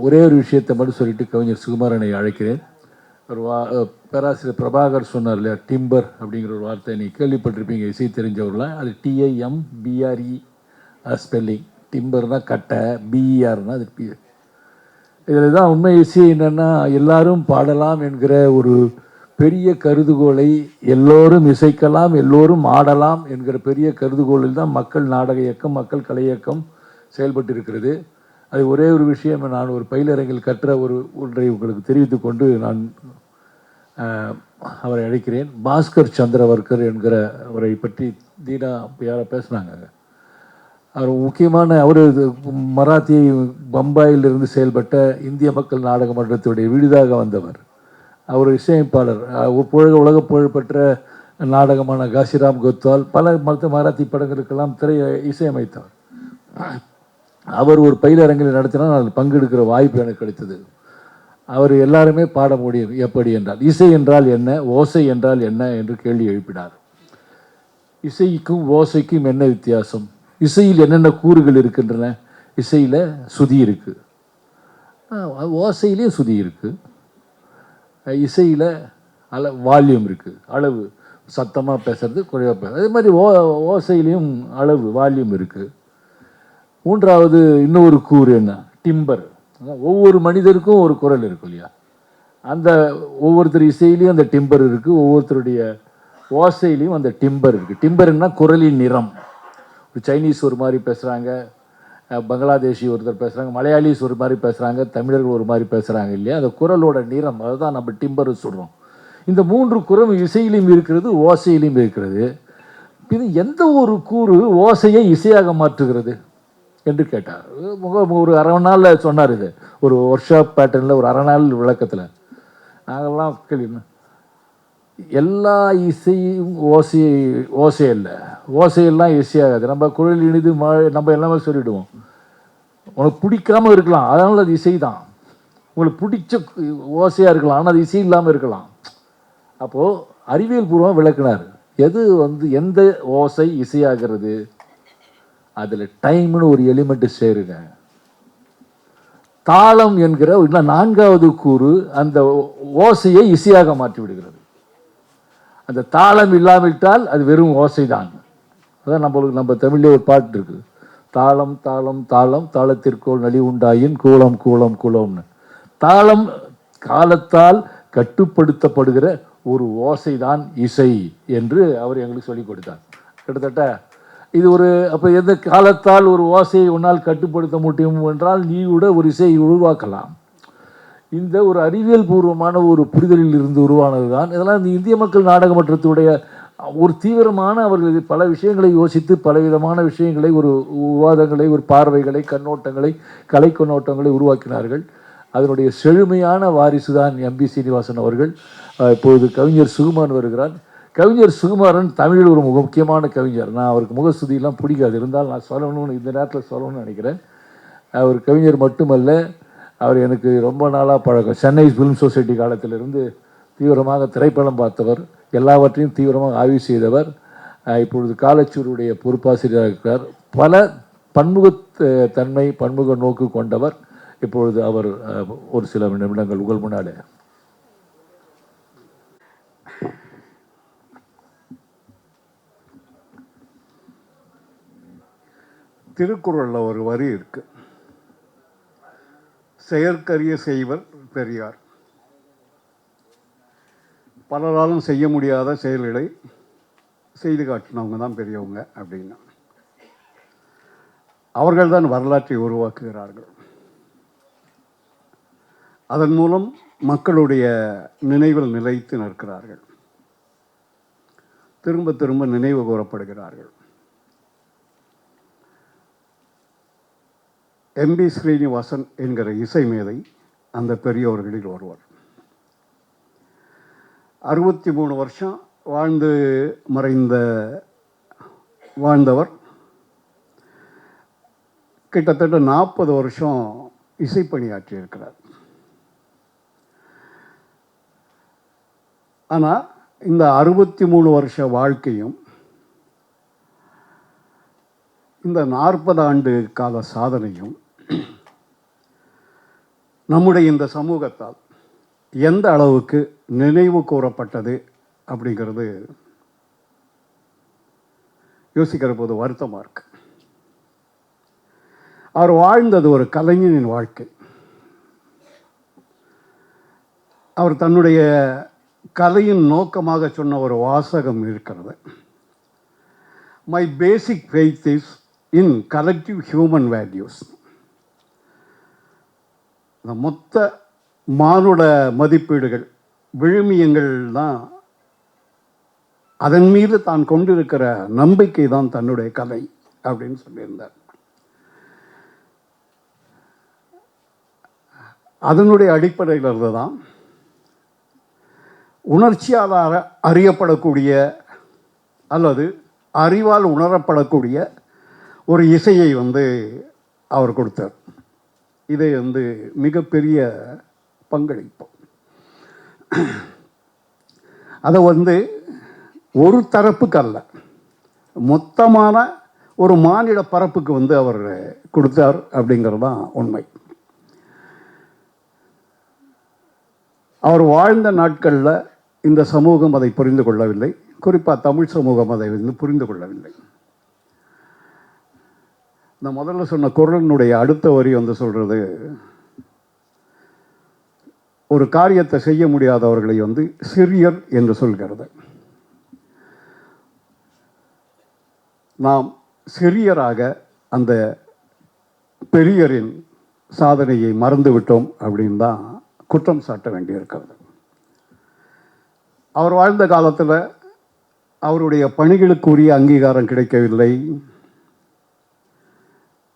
ஒரே ஒரு விஷயத்தை மட்டும் சொல்லிட்டு கவிஞர் சுகுமாரனை அழைக்கிறேன். ஒரு வா பேராசிரியர் பிரபாகர் சொன்னார் இல்லையா டிம்பர் அப்படிங்கிற ஒரு வார்த்தை நீ கேள்விப்பட்டிருப்பீங்க இசை தெரிஞ்சவர்களாம் அது டிஐஎம் பிஆர்இ ஸ்பெல்லிங் டிம்பர்னால் கட்டை பிஇஆர்னால் அது பி இதில் தான் உண்மை இசை என்னென்னா எல்லாரும் பாடலாம் என்கிற ஒரு பெரிய கருதுகோளை எல்லோரும் இசைக்கலாம் எல்லோரும் ஆடலாம் என்கிற பெரிய கருதுகோளில் தான் மக்கள் நாடக இயக்கம் மக்கள் கலை இயக்கம் செயல்பட்டு இருக்கிறது அது ஒரே ஒரு விஷயம் நான் ஒரு பயிலரங்கில் கற்ற ஒரு ஒன்றை உங்களுக்கு தெரிவித்து கொண்டு நான் அவரை அழைக்கிறேன். பாஸ்கர் சந்திரவர்கர் என்கிற அவரை பற்றி தீனா யாரோ பேசுனாங்க. அவர் முக்கியமான அவர் மராத்தி பம்பாயிலிருந்து செயல்பட்ட இந்திய மக்கள் நாடக மன்றத்துடைய விடுதாக வந்தவர். அவர் இசையமைப்பாளர் புழக உலக புகழ்பெற்ற நாடகமான காசிராம் கோத்வால் பல மற்ற மராத்தி படங்களுக்கெல்லாம் திரை இசையமைத்தவர். அவர் ஒரு பயிலரங்கில் நடத்தினால் அதில் பங்கெடுக்கிற வாய்ப்பு எனக்கு கிடைத்தது. அவர் எல்லாருமே பாட முடியும் எப்படி என்றால் இசை என்றால் என்ன ஓசை என்றால் என்ன என்று கேள்வி எழுப்பினார். இசைக்கும் ஓசைக்கும் என்ன வித்தியாசம்? இசையில் என்னென்ன கூறுகள் இருக்கின்றன? இசையில் சுதி இருக்குது ஓசையிலே சுதி இருக்குது இசையில் அள வால்யூம் இருக்குது அளவு சத்தமாக பேசுறது குறைவாக பேசுறது. அதே மாதிரி ஓ ஓசையிலையும் அளவு வால்யூம் இருக்குது மூன்றாவது இன்னொரு கூறு என்ன? டிம்பர் ஒவ்வொரு மனிதருக்கும் ஒரு குரல் இருக்கும் இல்லையா? அந்த ஒவ்வொருத்தர் இசையிலையும் அந்த டிம்பர் இருக்குது ஒவ்வொருத்தருடைய ஓசையிலையும் அந்த டிம்பர் இருக்குது டிம்பர்னா குரலின் நிறம். ஒரு சைனீஸ் ஒரு மாதிரி பேசுகிறாங்க பங்களாதேஷி ஒருத்தர் பேசுகிறாங்க மலையாளிஸ் ஒரு மாதிரி பேசுகிறாங்க தமிழர்கள் ஒரு மாதிரி பேசுகிறாங்க இல்லையா? அந்த குரலோட நிறம் அதுதான் நம்ம டிம்பர் சொல்கிறோம் இந்த மூன்று குரம் இசையிலையும் இருக்கிறது ஓசையிலையும் இருக்கிறது. இது எந்த ஒரு கூறு ஓசையை இசையாக மாற்றுகிறது? என்று கேட்டார். முக ஒரு அரை நாளில் சொன்னார் இது. ஒரு ஒர்க் ஷாப் பேட்டர்னில் ஒரு அரை நாள் விளக்கத்தில். நாங்கள்லாம் கேள்வி எல்லா இசையும் ஓசை ஓசை இல்லை ஓசையெல்லாம் இசையாகாது நம்ம குழல் இனிது மழை நம்ம எல்லாமே சொல்லிவிடுவோம் உனக்கு பிடிக்காமல் இருக்கலாம். அதனால் அது இசை தான். உங்களுக்கு பிடிச்ச ஓசையாக இருக்கலாம். ஆனால் அது இசை இல்லாமல் இருக்கலாம். அப்போது அறிவியல் பூர்வமாக விளக்குனார். எது வந்து எந்த ஓசை இசையாகிறது? அதில் டைம்னு ஒரு எலிமெண்ட் சேருங்க. தாளம் என்கிற இன்னும் நான்காவது கூறு அந்த ஓசையை இசையாக மாற்றி விடுகிறது. அந்த தாளம் இல்லாவிட்டால் அது வெறும் ஓசை தான் அதான் நம்மளுக்கு நம்ம தமிழ்லேயே ஒரு பாட்டு இருக்கு தாளம் தாளம் தாளம் தாளத்திற்கோள் நலி உண்டாயின் கூலம் கூலம் கூலம்னு தாளம் காலத்தால் கட்டுப்படுத்தப்படுகிற ஒரு ஓசைதான் இசை என்று அவர் எங்களுக்கு சொல்லிக் கொடுத்தார். கிட்டத்தட்ட இது ஒரு அப்போ எந்த காலத்தால் ஒரு ஓசையை உன்னால் கட்டுப்படுத்த முடியும் என்றால் நீ கூட ஒரு இசையை உருவாக்கலாம். இந்த ஒரு அறிவியல் பூர்வமான ஒரு புரிதலில் இருந்து உருவானது தான் இதெல்லாம் இந்த இந்திய மக்கள் நாடக மன்றத்துடைய ஒரு தீவிரமான அவர்கள் பல விஷயங்களை யோசித்து பலவிதமான விஷயங்களை ஒரு விவாதங்களை ஒரு பார்வைகளை கண்ணோட்டங்களை கலை கண்ணோட்டங்களை உருவாக்கினார்கள். அதனுடைய செழுமையான வாரிசு தான் எம்பி சீனிவாசன் அவர்கள். இப்பொழுது கவிஞர் சுகுமான் வருகிறார். கவிஞர் சுகுமாரன் தமிழில் ஒரு முக முக்கியமான கவிஞர். நான் அவருக்கு முகஸ்துதியெல்லாம் பிடிக்காது. இருந்தால் நான் சொல்லணும்னு இந்த நேரத்தில் சொல்லணும்னு நினைக்கிறேன். அவர் கவிஞர் மட்டுமல்ல அவர் எனக்கு ரொம்ப நாளாக பழக்கம். சென்னை ஃபிலிம் சொசைட்டி காலத்திலிருந்து தீவிரமாக திரைப்படம் பார்த்தவர் எல்லாவற்றையும் தீவிரமாக ஆய்வு செய்தவர் இப்பொழுது காலச்சூருடைய பொறுப்பாசிரியராக இருக்கிறார். பல பன்முக தன்மை பன்முக நோக்கு கொண்டவர். இப்பொழுது அவர் ஒரு சில நிமிடங்கள் உங்கள் முன்னாலே. திருக்குறளில் ஒரு வரி இருக்கு. செயற்கரிய செய்வர் பெரியார். பலராலும் செய்ய முடியாத செயல்களை செய்து காட்டினவங்க தான் பெரியவங்க அப்படின்னு. அவர்கள்தான் வரலாற்றை உருவாக்குகிறார்கள். அதன் மூலம் மக்களுடைய நினைவில் நிலைத்து நிற்கிறார்கள். திரும்ப திரும்ப நினைவு கூறப்படுகிறார்கள். எம்பி ஸ்ரீனிவாசன் என்கிற இசை மேதை அந்த பெரியவர்களில் ஒருவர். அறுபத்தி மூணு வருஷம் வாழ்ந்து மறைந்த வாழ்ந்தவர். கிட்டத்தட்ட நாற்பது வருஷம் இசைப்பணியாற்றி இருக்கிறார். ஆனால் இந்த அறுபத்தி மூணு வருஷ வாழ்க்கையும் இந்த நாற்பது ஆண்டு கால சாதனையும் நம்முடைய இந்த சமூகத்தால் எந்த அளவுக்கு நினைவு கூறப்பட்டது அப்படிங்கிறது யோசிக்கிற போது வருத்தமாக இருக்கு. அவர் வாழ்ந்தது ஒரு கலைஞனின் வாழ்க்கை. அவர் தன்னுடைய கலையின் நோக்கமாக சொன்ன ஒரு வாசகம் இருக்கிறது. My basic faith is in collective human values இந்த மொத்த மானுட மதிப்பீடுகள் விழுமியங்கள் தான் அதன் மீது தான் கொண்டிருக்கிற நம்பிக்கை தான் தன்னுடைய கலை அப்படின்னு சொல்லியிருந்தார். அதனுடைய அடிப்படையில் இருந்து தான் உணர்ச்சியால் அறியப்படக்கூடிய அல்லது அறிவால் உணரப்படக்கூடிய ஒரு இசையை வந்து அவர் கொடுத்தார். இதை வந்து மிகப்பெரிய பங்களிப்பு. அதை வந்து ஒரு தரப்புக்கு அல்ல மொத்தமான ஒரு மாநில பரப்புக்கு வந்து அவர் கொடுத்தார் அப்படிங்கிறது தான் உண்மை. அவர் வாழ்ந்த நாட்களில் இந்த சமூகம் அதை புரிந்து கொள்ளவில்லை. குறிப்பாக தமிழ் சமூகம் அதை வந்து புரிந்து கொள்ளவில்லை. நான் முதல்ல சொன்ன குரலினுடைய அடுத்த வரி வந்து சொல்கிறது ஒரு காரியத்தை செய்ய முடியாதவர்களை வந்து சிறியர் என்று சொல்கிறது. நாம் சிறியராக அந்த பெரியரின் சாதனையை மறந்துவிட்டோம் அப்படின்னு தான் குற்றம் சாட்ட வேண்டியிருக்கிறது. அவர் வாழ்ந்த காலத்தில் அவருடைய பணிகளுக்குரிய அங்கீகாரம் கிடைக்கவில்லை.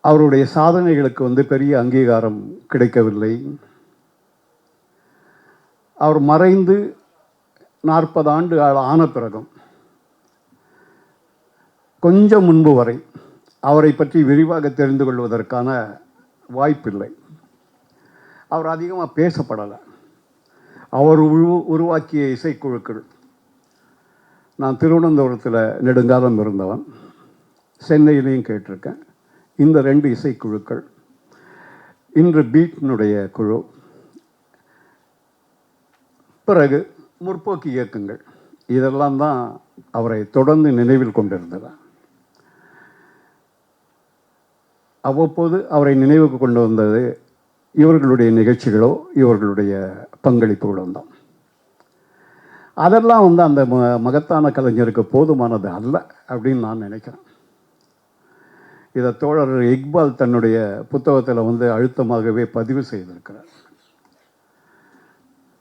அவருடைய சாதனைகளுக்கு வந்து பெரிய அங்கீகாரம் கிடைக்கவில்லை. அவர் மறைந்து நாற்பது ஆண்டு ஆன பிறகும் கொஞ்சம் முன்பு வரை அவரை பற்றி விரிவாக தெரிந்து கொள்வதற்கான வாய்ப்பில்லை. அவர் அதிகமாக பேசப்படலை. அவர் உரு உருவாக்கிய இசைக்குழுக்கள். நான் திருவனந்தபுரத்தில் நெடுங்காலம் இருந்தவன். சென்னையிலையும் கேட்டிருக்கேன். இந்த ரெண்டு இசைக்குழுக்கள். இன்று பீட்னுடைய குழு. பிறகு முற்போக்கு இயக்கங்கள். இதெல்லாம் தான் அவரை தொடர்ந்து நினைவில் கொண்டிருந்தது. அவ்வப்போது அவரை நினைவுக்கு கொண்டு வந்தது இவர்களுடைய நிகழ்ச்சிகளோ இவர்களுடைய பங்களிப்புகளோ தான். அதெல்லாம் வந்து அந்த ம மகத்தான கலைஞருக்கு போதுமானது அல்ல அப்படின்னு நான் நினைக்கிறேன். இதை தோழர் இக்பால் தன்னுடைய புத்தகத்தில் வந்து அழுத்தமாகவே பதிவு செய்திருக்கிறார்.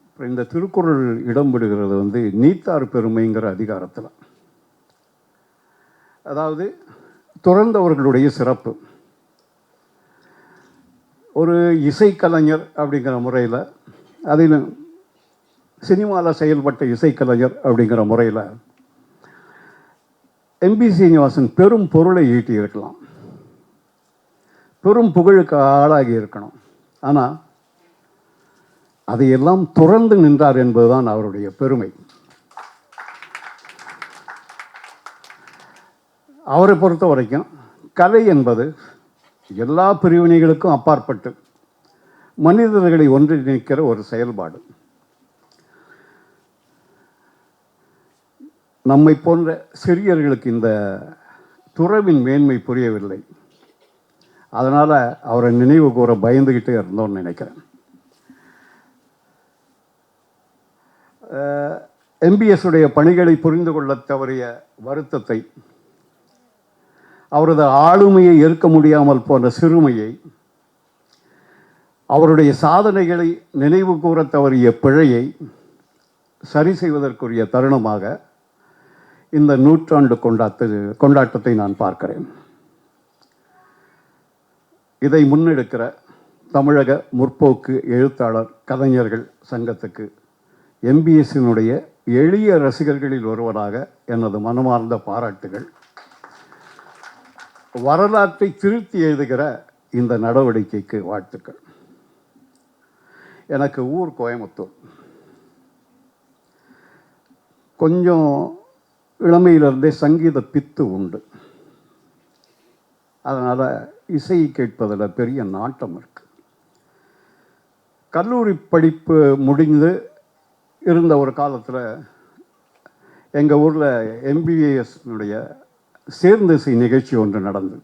அப்புறம் இந்த திருக்குறள் இடம் வந்து நீத்தார் பெருமைங்கிற அதிகாரத்தில். அதாவது துறந்தவர்களுடைய சிறப்பு. ஒரு இசைக்கலைஞர் அப்படிங்கிற முறையில் அதிலும் சினிமாவில் செயல்பட்ட இசைக்கலைஞர் அப்படிங்கிற முறையில் எம்பி சீனிவாசன் பெரும் பொருளை ஈட்டியிருக்கலாம். பெரும் புகழுக்கு ஆளாகி இருக்கணும். ஆனால் அதையெல்லாம் துறந்து நின்றார் என்பதுதான் அவருடைய பெருமை. அவரை பொறுத்த வரைக்கும் கலை என்பது எல்லா பிரிவினைகளுக்கும் அப்பாற்பட்டு மனிதர்களை ஒன்றிணைக்கிற ஒரு செயல்பாடு. நம்மை போன்ற சிறியர்களுக்கு இந்த துறவின் மேன்மை புரியவில்லை. அதனால் அவரை நினைவு கூற பயந்துக்கிட்டே இருந்தோம்னு நினைக்கிறேன். எம்பிஎஸுடைய பணிகளை புரிந்து கொள்ள தவறிய வருத்தத்தை அவரது ஆளுமையை ஏற்க முடியாமல் போன்ற சிறுமையை அவருடைய சாதனைகளை நினைவு கூற தவறிய பிழையை சரி செய்வதற்குரிய தருணமாக இந்த நூற்றாண்டு கொண்டாட்டு கொண்டாட்டத்தை நான் பார்க்கிறேன். இதை முன்னெடுக்கிற தமிழக முற்போக்கு எழுத்தாளர் கலைஞர்கள் சங்கத்துக்கு எம்பிஎஸ்ஸினுடைய எளிய ரசிகர்களில் ஒருவராக எனது மனமார்ந்த பாராட்டுகள். வரலாற்றை திருத்தி எழுதுகிற இந்த நடவடிக்கைக்கு வாழ்த்துக்கள். எனக்கு ஊர் கோயம்புத்தூர். கொஞ்சம் இளமையிலிருந்தே சங்கீத பித்து உண்டு. அதனால் இசையை கேட்பதில் பெரிய நாட்டம் இருக்குது கல்லூரி படிப்பு முடிந்து இருந்த ஒரு காலத்தில் எங்கள் ஊரில் எம்பிஏஎஸ்னுடைய சேர்ந்திசை நிகழ்ச்சி ஒன்று நடந்தது.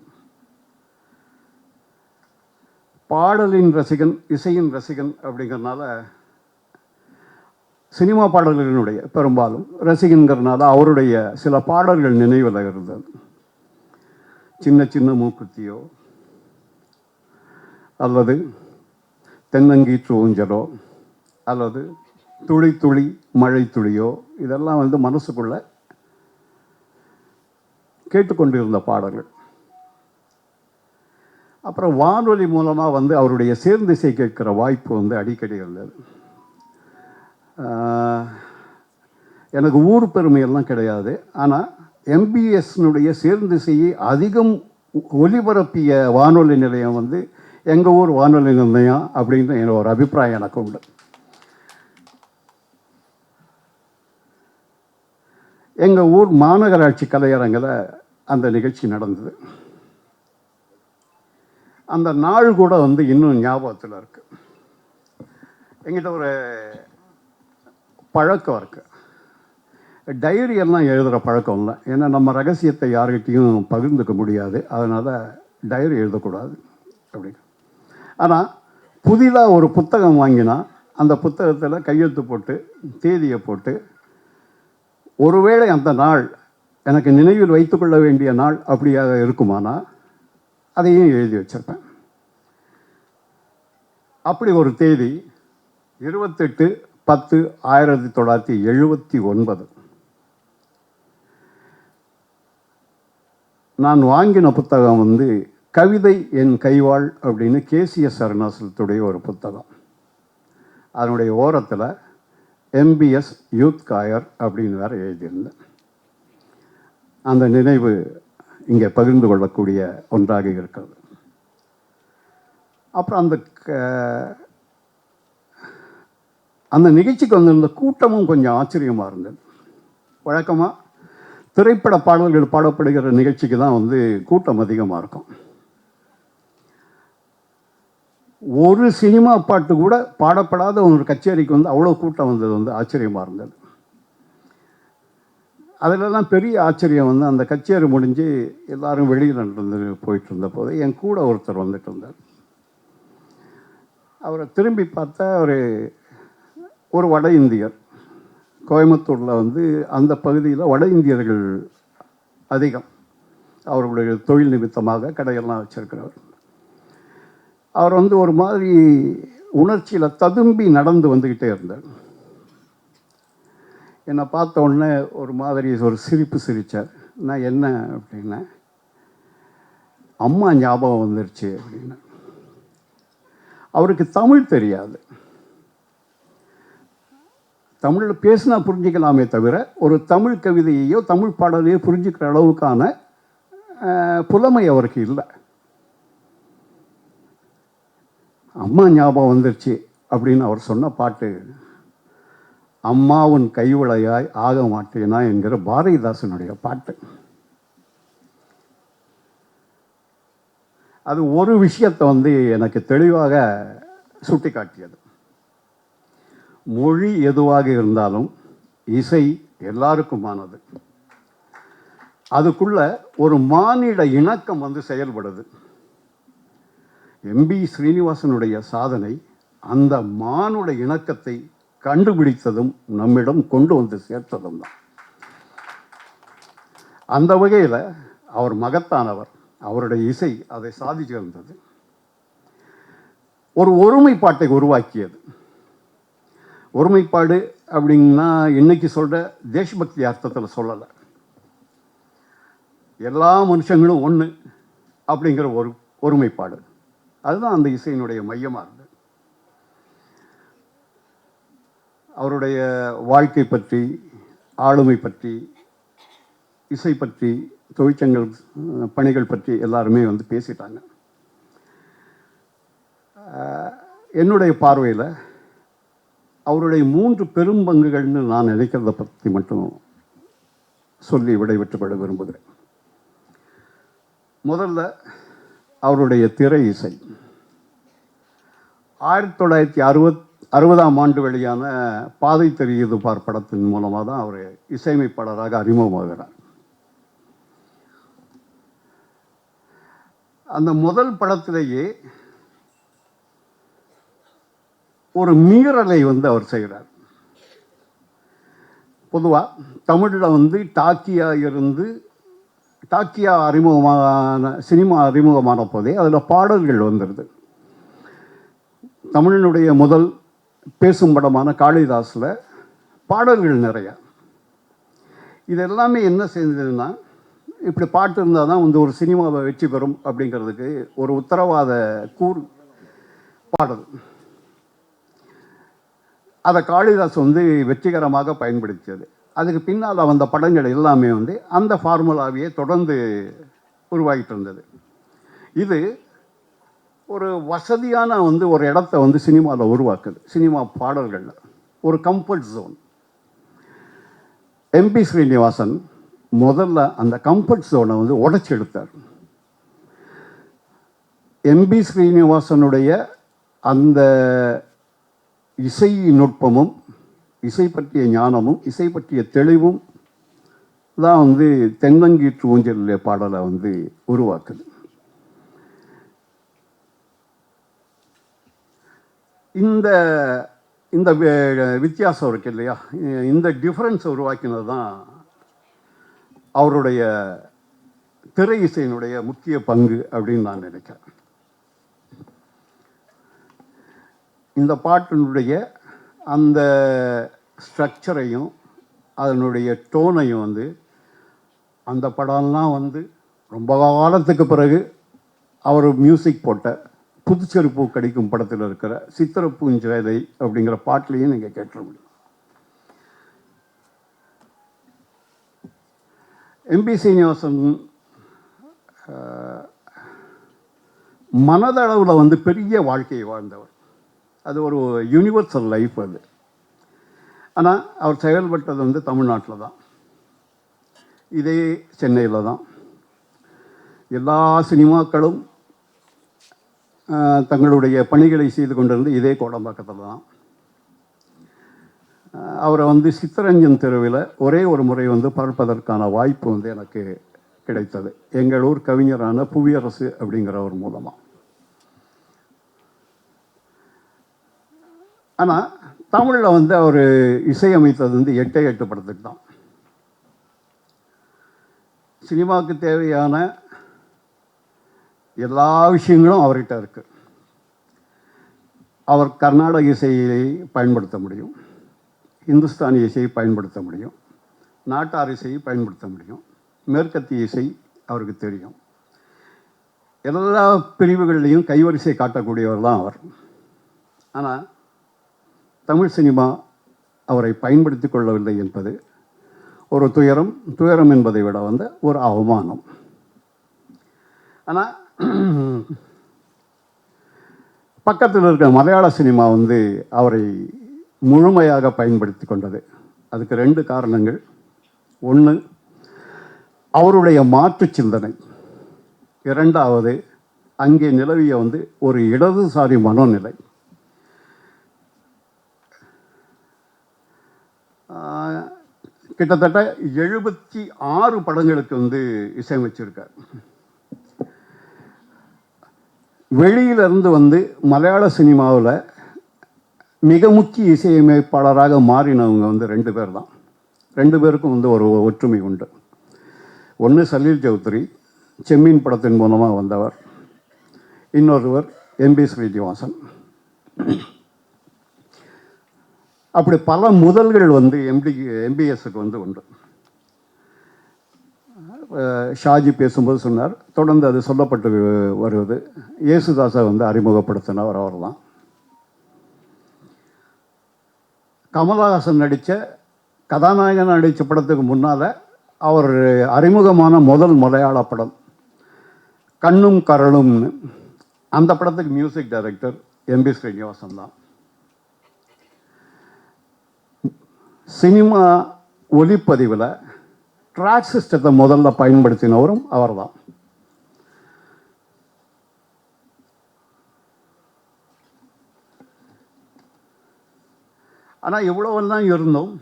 பாடலின் ரசிகன் இசையின் ரசிகன் அப்படிங்கிறனால சினிமா பாடல்களினுடைய பெரும்பாலும் ரசிகன்கிறனால அவருடைய சில பாடல்கள் நினைவில் இருந்தது. சின்ன சின்ன மூக்குத்தியோ அல்லது தென்னங்கீற்று ஊஞ்சலோ அல்லது துளி துளி மழை துளியோ இதெல்லாம் வந்து மனசுக்குள்ள கேட்டுக்கொண்டிருந்த பாடல்கள். அப்புறம் வானொலி மூலமாக வந்து அவருடைய சேர்ந்திசை கேட்கிற வாய்ப்பு வந்து அடிக்கடி இருந்தது. எனக்கு ஊர் பெருமையெல்லாம் கிடையாது. ஆனால் எம்பிஎஸ்னுடைய சேர்ந்திசையை அதிகம் ஒலிபரப்பிய வானொலி நிலையம் வந்து எங்கள் ஊர் வானொலி நிர்ணயம் அப்படின்னு என்னோட ஒரு அபிப்பிராயம் எனக்கு உண்டு. எங்கள் ஊர் மாநகராட்சி கலையரங்கில் அந்த நிகழ்ச்சி நடந்தது. அந்த நாள் கூட வந்து இன்னும் ஞாபகத்தில் இருக்கு. எங்கிட்ட ஒரு பழக்கம் இருக்கு. டைரி எல்லாம் எழுதுகிற பழக்கம் இல்லை. ஏன்னா நம்ம ரகசியத்தை யார்கிட்டையும் பகிர்ந்துக்க முடியாது. அதனால் டைரி எழுதக்கூடாது. அப்படின்னு ஆனால் புதிதாக ஒரு புத்தகம் வாங்கினா அந்த புத்தகத்தில் கையெழுத்து போட்டு தேதியை போட்டு ஒருவேளை அந்த நாள் எனக்கு நினைவில் வைத்துக்கொள்ள வேண்டிய நாள் அப்படியாக இருக்குமானா அதையும் எழுதி வச்சிருப்பேன். அப்படி ஒரு தேதி இருபத்தெட்டு பத்து ஆயிரத்தி தொள்ளாயிரத்தி எழுபத்தி ஒன்பது. நான் வாங்கின புத்தகம் வந்து கவிதை என் கைவாள் அப்படின்னு கேசிஎஸ் அருணாசலத்துடைய ஒரு புத்தகம். அதனுடைய ஓரத்தில் எம்பிஎஸ் யூத் காயர் அப்படின்னு வேறு எழுதியிருந்தேன் அந்த நினைவு இங்கே பகிர்ந்து கொள்ளக்கூடிய ஒன்றாக இருக்கிறது. அப்புறம் அந்த க- அந்த நிகழ்ச்சிக்கு வந்திருந்த கூட்டமும் கொஞ்சம் ஆச்சரியமாக இருந்தது. வழக்கமாக திரைப்பட பாடல்கள் பாடப்படுகிற நிகழ்ச்சிக்கு தான் வந்து கூட்டம் அதிகமாக இருக்கும். ஒரு சினிமா பாட்டு கூட பாடப்படாத ஒரு கச்சேரிக்கு வந்து அவ்வளோ கூட்டம் வந்தது வந்து ஆச்சரியமாக இருந்தது. தான் பெரிய ஆச்சரியம் வந்து அந்த கச்சேரி முடிஞ்சு எல்லாரும் வெளியில் இருந்து போயிட்டு இருந்த போது என் கூட ஒருத்தர் வந்துட்டு இருந்தார். அவரை திரும்பி பார்த்தா ஒரு ஒரு வட இந்தியர். கோயம்புத்தூரில் வந்து அந்த பகுதியில் வட இந்தியர்கள் அதிகம். அவர்களுடைய தொழில் நிமித்தமாக கடையெல்லாம் வச்சுருக்கிறவர். அவர் வந்து ஒரு மாதிரி உணர்ச்சியில் ததும்பி நடந்து வந்துக்கிட்டே இருந்தார். என்னை பார்த்த உடனே ஒரு மாதிரி ஒரு சிரிப்பு சிரித்தார் நான் என்ன? அப்படின்னா அம்மா ஞாபகம் வந்துருச்சு அப்படின்னு. அவருக்கு தமிழ் தெரியாது. தமிழில் பேசினா புரிஞ்சிக்கலாமே தவிர ஒரு தமிழ் கவிதையையோ தமிழ் பாடலையோ புரிஞ்சுக்கிற அளவுக்கான புலமை அவருக்கு இல்லை. அம்மா ஞாபகம் வந்துருச்சு அப்படின்னு அவர் சொன்ன பாட்டு அம்மாவின் கைவிளையாய் ஆக மாட்டேனா என்கிற பாரதிதாசனுடைய பாட்டு. அது ஒரு விஷயத்தை வந்து எனக்கு தெளிவாக சுட்டி காட்டியது மொழி எதுவாக இருந்தாலும் இசை எல்லாருக்குமானது. அதுக்குள்ள ஒரு மானிட இணக்கம் வந்து செயல்படுது. எம்பி ஸ்ரீனிவாசனுடைய சாதனை அந்த மானுட இணக்கத்தை கண்டுபிடித்ததும் நம்மிடம் கொண்டு வந்து சேர்த்ததும் தான். அந்த வகையில் அவர் மகத்தானவர். அவருடைய இசை அதை சாதிச்சிருந்தது. ஒரு ஒருமைப்பாட்டை உருவாக்கியது. ஒருமைப்பாடு அப்படின்னா இன்னைக்கு சொல்கிற தேசபக்தி அர்த்தத்தில் சொல்லலை. எல்லா மனுஷங்களும் ஒன்று அப்படிங்கிற ஒரு ஒருமைப்பாடு. அதுதான் அந்த இசையினுடைய மையமாக இருந்தது. அவருடைய வாழ்க்கை பற்றி ஆளுமை பற்றி இசை பற்றி தொழிற்சங்கள் பணிகள் பற்றி எல்லாருமே வந்து பேசிட்டாங்க. என்னுடைய பார்வையில் அவருடைய மூன்று பெரும் பங்குகள்னு நான் நினைக்கிறத பற்றி மட்டும் சொல்லி விடைபெற்றுப்பட விரும்புகிறேன். முதல்ல அவருடைய திரை இசை. ஆயிரத்தி தொள்ளாயிரத்தி அறுபத் அறுபதாம் ஆண்டு வெளியான பாதை தெரியுது பார் படத்தின் மூலமாக தான் அவர் இசையமைப்பாளராக அறிமுகமாகிறார். அந்த முதல் படத்திலேயே ஒரு மீறலை வந்து அவர் செய்கிறார். பொதுவாக தமிழில் வந்து டாக்கியாக இருந்து டாக்கியா அறிமுகமான சினிமா அறிமுகமான போதே அதில் பாடல்கள் வந்துடுது தமிழனுடைய முதல் பேசும் படமான காளிதாஸில் பாடல்கள் நிறையா. இது எல்லாமே என்ன செஞ்சதுன்னா இப்படி பாட்டு இருந்தால் தான் வந்து ஒரு சினிமாவை வெற்றி பெறும் அப்படிங்கிறதுக்கு ஒரு உத்தரவாத கூறு பாடல். அதை காளிதாஸ் வந்து வெற்றிகரமாக பயன்படுத்தியது. அதுக்கு பின்னால் வந்த படங்கள் எல்லாமே வந்து அந்த ஃபார்முலாவையே தொடர்ந்து உருவாகிட்டு இருந்தது இது ஒரு வசதியான வந்து ஒரு இடத்த வந்து சினிமாவில் உருவாக்குது. சினிமா பாடல்களில். ஒரு கம்ஃபர்ட் ஜோன் எம்பி ஸ்ரீனிவாசன் முதல்ல அந்த கம்ஃபர்ட் ஜோனை வந்து உடைச்சி எடுத்தார் எம்பி ஸ்ரீனிவாசனுடைய அந்த இசை நுட்பமும் இசை பற்றிய ஞானமும் இசை பற்றிய தெளிவும் தான் வந்து தென்னங்கீற்று ஊஞ்சல் பாடலை வந்து உருவாக்குது. இந்த இந்த வித்தியாசம் இருக்கு இல்லையா? இந்த டிஃப்ரென்ஸ் உருவாக்கினது தான் அவருடைய திரை இசையினுடைய முக்கிய பங்கு அப்படின்னு நான் நினைக்கிறேன். இந்த பாட்டினுடைய அந்த ஸ்ட்ரக்சரையும் அதனுடைய டோனையும் வந்து அந்த படம்லாம் வந்து ரொம்ப காலத்துக்கு பிறகு அவர் மியூசிக் போட்ட புதுச்செருப்பு கடிக்கும் படத்தில் இருக்கிற சித்திரப்பூஞ்சேதை அப்படிங்கிற பாட்டிலையும் நீங்கள் கேட்டுற முடியும். எம்பி சீனிவாசன் மனதளவில் வந்து பெரிய வாழ்க்கையை வாழ்ந்தவர். அது ஒரு யூனிவர்சல் லைஃப் அது. ஆனால் அவர் செயல்பட்டது வந்து தமிழ்நாட்டில் தான். இதே சென்னையில் தான். எல்லா சினிமாக்களும் தங்களுடைய பணிகளை செய்து கொண்டிருந்து இதே கோடம்பாக்கத்தில் தான். அவரை வந்து சித்தரஞ்சன் தெருவில் ஒரே ஒரு முறை வந்து பார்ப்பதற்கான வாய்ப்பு வந்து எனக்கு கிடைத்தது. எங்கள் ஊர் கவிஞரான புவியரசு அப்படிங்கிறவர் மூலமாக ஆனால் தமிழில் வந்து அவர் இசையமைத்தது வந்து எட்டே எட்டு படத்துக்கு தான். சினிமாவுக்கு தேவையான எல்லா விஷயங்களும் அவர்கிட்ட இருக்குது அவர் கர்நாடக இசையை பயன்படுத்த முடியும். இந்துஸ்தானி இசையை பயன்படுத்த முடியும். நாட்டார் இசையை பயன்படுத்த முடியும். மேற்கத்திய இசை அவருக்கு தெரியும். எல்லா பிரிவுகள்லையும் கைவரிசை காட்டக்கூடியவர் தான் அவர். ஆனால் தமிழ் சினிமா அவரை பயன்படுத்தி கொள்ளவில்லை என்பது ஒரு துயரம். துயரம் என்பதை விட வந்து ஒரு அவமானம். ஆனால் பக்கத்தில் இருக்கிற மலையாள சினிமா வந்து அவரை முழுமையாக பயன்படுத்தி கொண்டது. அதுக்கு ரெண்டு காரணங்கள். ஒன்று அவருடைய மாற்று சிந்தனை. இரண்டாவது அங்கே நிலவிய வந்து ஒரு இடதுசாரி மனோநிலை. கிட்டத்தட்ட எழுபத்தி ஆறு படங்களுக்கு வந்து இசையமைச்சிருக்கார். வெளியிலிருந்து வந்து மலையாள சினிமாவில் மிக முக்கிய இசையமைப்பாளராக மாறினவங்க வந்து ரெண்டு பேர் தான் ரெண்டு பேருக்கும் வந்து ஒரு ஒற்றுமை உண்டு. ஒன்று சலீல் சௌத்ரி செம்மீன் படத்தின் மூலமாக வந்தவர். இன்னொருவர் எம்பி ஸ்ரீனிவாசன். அப்படி பல முதல்கள் வந்து எம்பி எம்பிஎஸ்க்கு வந்து உண்டு. ஷாஜி பேசும்போது சொன்னார் தொடர்ந்து அது சொல்லப்பட்டு வருவது. இயேசுதாஸை வந்து அறிமுகப்படுத்தினவர் அவர் தான் கமலஹாசன் நடித்த கதாநாயகன் நடித்த படத்துக்கு முன்னால் அவர் அறிமுகமான முதல் மலையாள படம் கண்ணும் கரளும்னு அந்த படத்துக்கு மியூசிக் டைரக்டர் எம்பி ஸ்ரீனிவாசன் தான் சினிமா ஒளிப்பதிவில் ட்ராக் சிஸ்டத்தை முதல்ல பயன்படுத்தினவரும் அவர்தான். ஆனால் இவ்வளவெல்லாம் இருந்தும்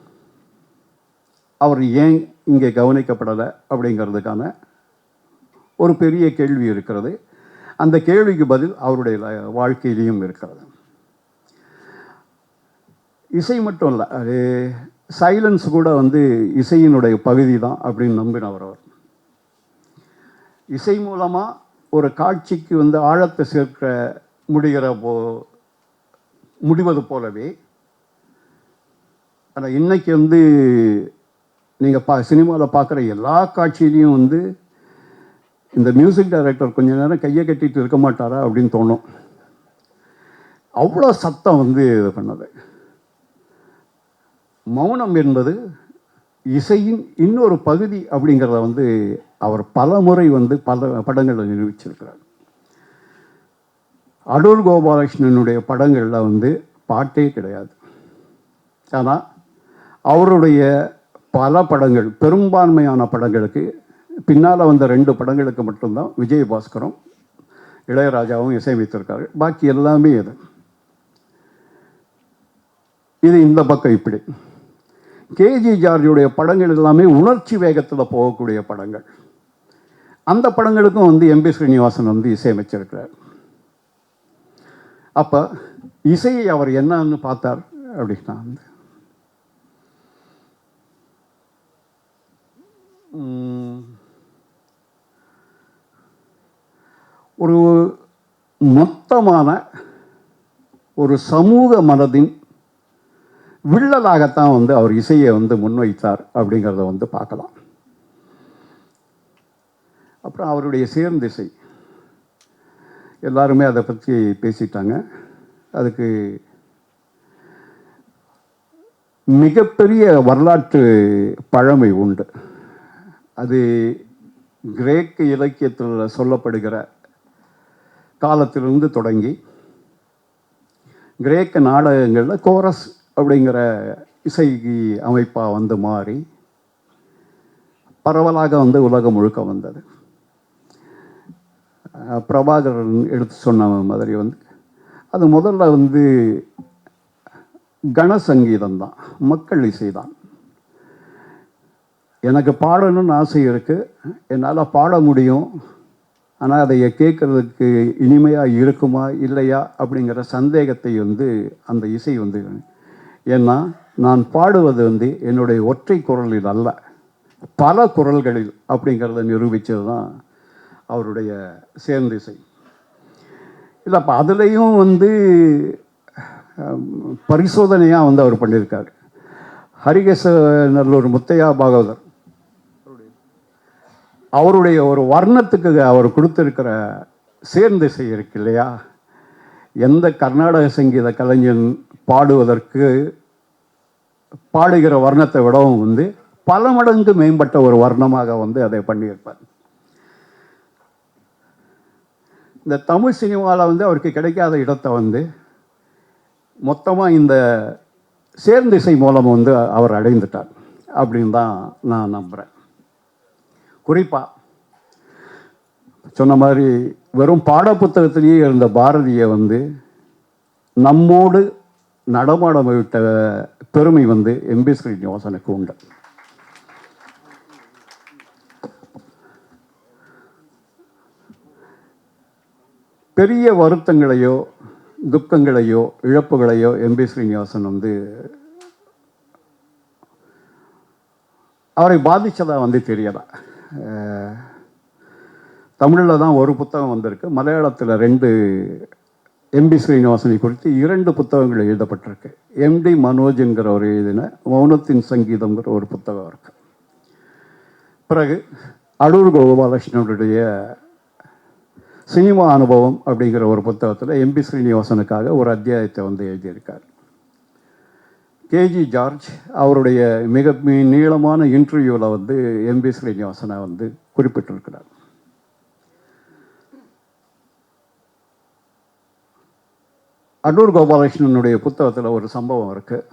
அவர் ஏன் இங்கே கவனிக்கப்படலை அப்படிங்கிறதுக்கான ஒரு பெரிய கேள்வி இருக்கிறது. அந்த கேள்விக்கு பதில் அவருடைய வாழ்க்கையிலையும் இருக்கிறது. இசை மட்டும் இல்லை அது சைலன்ஸ் கூட வந்து இசையினுடைய பகுதி தான் அப்படின்னு நம்பினவர் அவர். இசை மூலமாக ஒரு காட்சிக்கு வந்து ஆழத்தை சேர்க்க முடிகிற போ முடிவது போலவே ஆனால் இன்னைக்கு வந்து நீங்கள் பா சினிமாவில் பார்க்குற எல்லா காட்சியிலையும் வந்து இந்த மியூசிக் டைரக்டர் கொஞ்ச நேரம் கையை கட்டிட்டு இருக்க மாட்டாரா அப்படின்னு தோணும். அவ்வளோ சத்தம் வந்து இது பண்ணது. மௌனம் என்பது இசையின் இன்னொரு பகுதி அப்படிங்கிறத வந்து அவர் பல முறை வந்து பல படங்களில் நிரூபிச்சிருக்கிறார். அடூர் கோபாலகிருஷ்ணனுடைய படங்களில் வந்து பாட்டே கிடையாது. ஆனால் அவருடைய பல படங்கள் பெரும்பான்மையான படங்களுக்கு பின்னால் வந்த ரெண்டு படங்களுக்கு மட்டும்தான் விஜயபாஸ்கரும் இளையராஜாவும் இசையமைத்திருக்காரு. பாக்கி எல்லாமே இது. இது இந்த பக்கம் இப்படி. கேஜி ஜார்ஜுடைய படங்கள் எல்லாமே உணர்ச்சி வேகத்தில் போகக்கூடிய படங்கள். அந்த படங்களுக்கும் வந்து எம்பி ஸ்ரீனிவாசன் வந்து இசையமைச்சிருக்கிறார். அப்போ இசையை அவர் என்னன்னு பார்த்தார் அப்படின்னா வந்து ஒரு மொத்தமான ஒரு சமூக மனதின் வில்லலாகத்தான் வந்து அவர் இசையை வந்து முன்வைத்தார் அப்படிங்கிறத வந்து பார்க்கலாம். அப்புறம் அவருடைய சேர்ந்திசை எல்லாருமே அதை பற்றி பேசிட்டாங்க. அதுக்கு மிகப்பெரிய வரலாற்று பழமை உண்டு. அது கிரேக்க இலக்கியத்தில் சொல்லப்படுகிற காலத்திலிருந்து தொடங்கி கிரேக்க நாடகங்களில் கோரஸ் அப்படிங்கிற இசை அமைப்பாக வந்து மாறி பரவலாக வந்து உலகம் முழுக்க வந்தது. பிரபாகரன் எடுத்து சொன்ன மாதிரி வந்து அது முதல்ல வந்து கணசங்கீதம் தான் மக்கள் இசை தான். எனக்கு பாடணும்னு ஆசை இருக்குது என்னால் பாட முடியும் ஆனால் அதை கேட்குறதுக்கு இனிமையாக இருக்குமா இல்லையா அப்படிங்கிற சந்தேகத்தை வந்து அந்த இசை வந்து ஏன்னா நான் பாடுவது வந்து என்னுடைய ஒற்றை குரலில் அல்ல பல குரல்களில் அப்படிங்கிறத நிரூபித்தது தான் அவருடைய சேர்ந்திசை. இல்லை அப்போ அதுலேயும் வந்து பரிசோதனையாக வந்து அவர் பண்ணியிருக்கார். ஹரிகேச நல்லூர் முத்தையா பாகவதர். அவருடைய ஒரு வர்ணத்துக்கு அவர் கொடுத்துருக்கிற சேர்ந்திசை இருக்கு இல்லையா? எந்த கர்நாடக சங்கீத கலைஞன் பாடுவதற்கு பாடுகிற வர்ணத்தை விடவும் வந்து பல மடங்கு மேம்பட்ட ஒரு வர்ணமாக வந்து அதை பண்ணியிருப்பார். இந்த தமிழ் சினிமாவில் வந்து அவருக்கு கிடைக்காத இடத்தை வந்து மொத்தமாக இந்த சேர்ந்திசை மூலம் வந்து அவர் அடைந்துட்டார் அப்படின்னு தான் நான் நம்புகிறேன் குறிப்பாக சொன்ன மாதிரி வெறும் பாடப்புத்தகத்திலேயே இருந்த பாரதியை வந்து நம்மோடு நடமாடம் விட்ட பெருமை வந்து எம்பி ஸ்ரீனிவாசனுக்கு உண்டு. பெரிய வருத்தங்களையோ துக்கங்களையோ இழப்புகளையோ எம்பி ஸ்ரீனிவாசன் வந்து அவரை பாதித்ததா வந்து தெரியலை. தமிழில் தான் ஒரு புத்தகம் வந்திருக்கு. மலையாளத்தில் ரெண்டு எம்பி ஸ்ரீனிவாசனை குறித்து இரண்டு புத்தகங்கள் எழுதப்பட்டிருக்கு. எம்டி மனோஜ்ங்கிற ஒரு எழுதின மௌனத்தின் சங்கீதம்ங்கிற ஒரு புத்தகம் இருக்கு. பிறகு அடூர் கோபாலகிருஷ்ணனுடைய சினிமா அனுபவம் அப்படிங்கிற ஒரு புத்தகத்தில் எம்பி ஸ்ரீனிவாசனுக்காக ஒரு அத்தியாயத்தை வந்து எழுதியிருக்கார். கேஜி ஜார்ஜ் அவருடைய மிக மி- நீளமான இன்டர்வியூவில் வந்து எம்பி ஸ்ரீனிவாசனை வந்து குறிப்பிட்டிருக்கிறார். அடூர் கோபாலகிருஷ்ணனுடைய புத்தகத்தில் ஒரு சம்பவம் இருக்கு.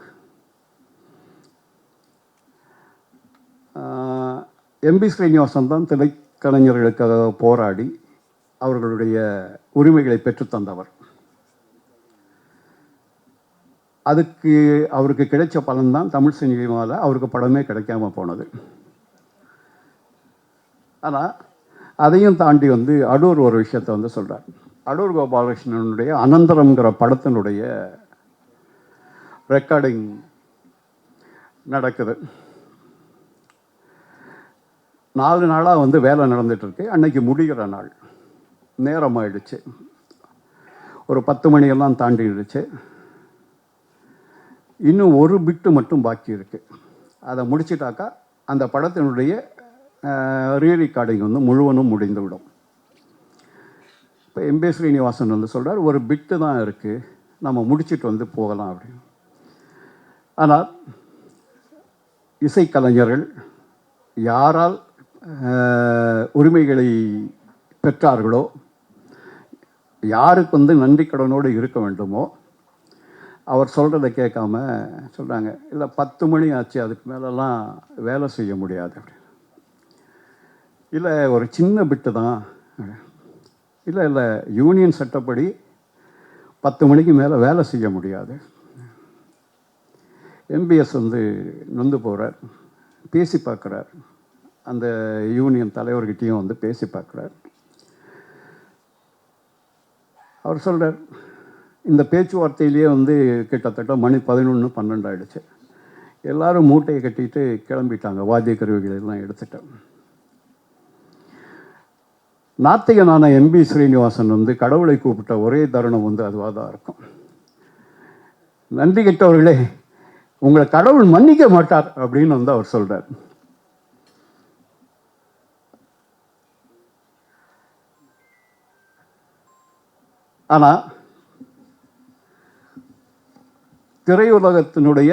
எம்பி ஸ்ரீனிவாசன் தான் திரைக்கலைஞர்களுக்காக போராடி அவர்களுடைய உரிமைகளை பெற்றுத் தந்தவர். அதுக்கு அவருக்கு கிடைச்ச பலன்தான் தமிழ் சினிமாவில் அவருக்கு படமே கிடைக்காம போனது. ஆனால் அதையும் தாண்டி வந்து அடூர் ஒரு விஷயத்தை வந்து சொல்கிறார் அடூர் கோபாலகிருஷ்ணனுடைய அனந்தரம்ங்கிற படத்தினுடைய ரெக்கார்டிங் நடக்குது. நாலு நாளாக வந்து வேலை நடந்துகிட்ருக்கு அன்னைக்கு முடிகிற நாள். நேரம் ஆயிடுச்சு ஒரு பத்து மணியெல்லாம் தாண்டிடுச்சு. இன்னும் ஒரு பிட்டு மட்டும் பாக்கி இருக்குது அதை முடிச்சிட்டாக்கா அந்த படத்தினுடைய ரீ ரெக்கார்டிங் வந்து முழுவதும் முடிந்துவிடும். இப்போ எம்பே ஸ்ரீனிவாசன் வந்து சொல்கிறார் ஒரு பிட்டு தான் இருக்குது நம்ம முடிச்சுட்டு வந்து போகலாம் அப்படின்னு. ஆனால் இசைக்கலைஞர்கள் யாரால் உரிமைகளை பெற்றார்களோ யாருக்கு வந்து நன்றி கடனோடு இருக்க வேண்டுமோ அவர் சொல்கிறத கேட்காம சொல்கிறாங்க இல்லை பத்து மணி ஆச்சு அதுக்கு மேலெல்லாம் வேலை செய்ய முடியாது அப்படின்னு. இல்லை ஒரு சின்ன பிட்டு தான் இல்லை இல்லை. யூனியன் சட்டப்படி பத்து மணிக்கு மேலே வேலை செய்ய முடியாது. எம்பிஎஸ் வந்து நொந்து போகிறார் பேசி பார்க்குறார். அந்த யூனியன் தலைவர்கிட்டையும் வந்து பேசி பார்க்குறார். அவர் சொல்கிறார் இந்த பேச்சுவார்த்தையிலேயே வந்து கிட்டத்தட்ட மணி பதினொன்று பன்னெண்டு ஆயிடுச்சு. எல்லோரும் மூட்டையை கட்டிட்டு கிளம்பிட்டாங்க. வாத்திய கருவிகள் எல்லாம் எடுத்துட்டேன். நாத்திகனான எம்பி ஸ்ரீனிவாசன் வந்து கடவுளை கூப்பிட்ட ஒரே தருணம் வந்து அதுவாக தான் இருக்கும். நன்றி கெட்டவர்களே உங்களை கடவுள் மன்னிக்க மாட்டார் அப்படின்னு வந்து அவர் சொல்கிறார் ஆனால் திரையுலகத்தினுடைய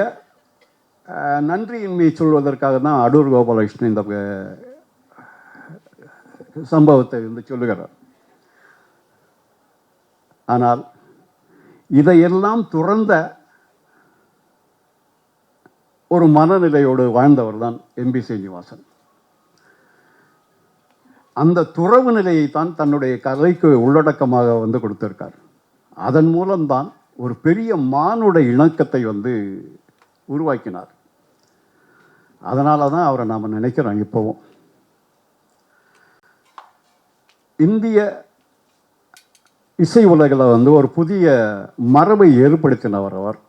நன்றியின்மையை சொல்வதற்காக தான் அடூர் கோபாலகிருஷ்ணன் இந்த சம்பவத்தை வந்து சொல்லுகிறார். ஆனால் இதையெல்லாம் துறந்த ஒரு மனநிலையோடு வாழ்ந்தவர் தான் எம்பி சீனிவாசன். அந்த துறவு நிலையை தான் தன்னுடைய கலைக்கு உள்ளடக்கமாக வந்து கொடுத்திருக்கார். அதன் மூலம்தான் ஒரு பெரிய மானுட இணக்கத்தை வந்து உருவாக்கினார். அதனால தான் அவரை நாம் நினைக்கிறோம் இப்போவும். இந்திய இசை உலகில் வந்து ஒரு புதிய மரபை ஏற்படுத்தினவர் அவர்.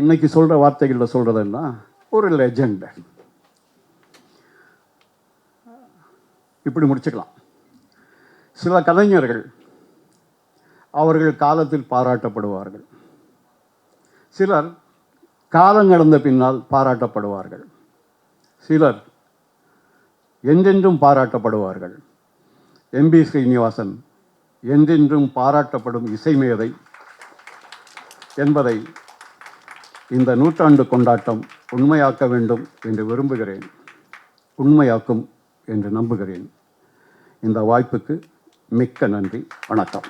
இன்னைக்கு சொல்கிற வார்த்தைகளில் சொல்கிறதுன்னா ஒரு லெஜண்ட் இப்படி முடிச்சுக்கலாம். சில கலைஞர்கள் அவர்கள் காலத்தில் பாராட்டப்படுவார்கள். சிலர் காலம் கடந்த பின்னால் பாராட்டப்படுவார்கள். சிலர் என்றென்றும் பாராட்டப்படுவார்கள். எம்பி ஸ்ரீனிவாசன் என்றென்றும் பாராட்டப்படும் இசைமேதை என்பதை இந்த நூற்றாண்டு கொண்டாட்டம் உண்மையாக்க வேண்டும் என்று விரும்புகிறேன். உண்மையாக்கும் என்று நம்புகிறேன். இந்த வாய்ப்புக்கு மிக்க நன்றி. வணக்கம்.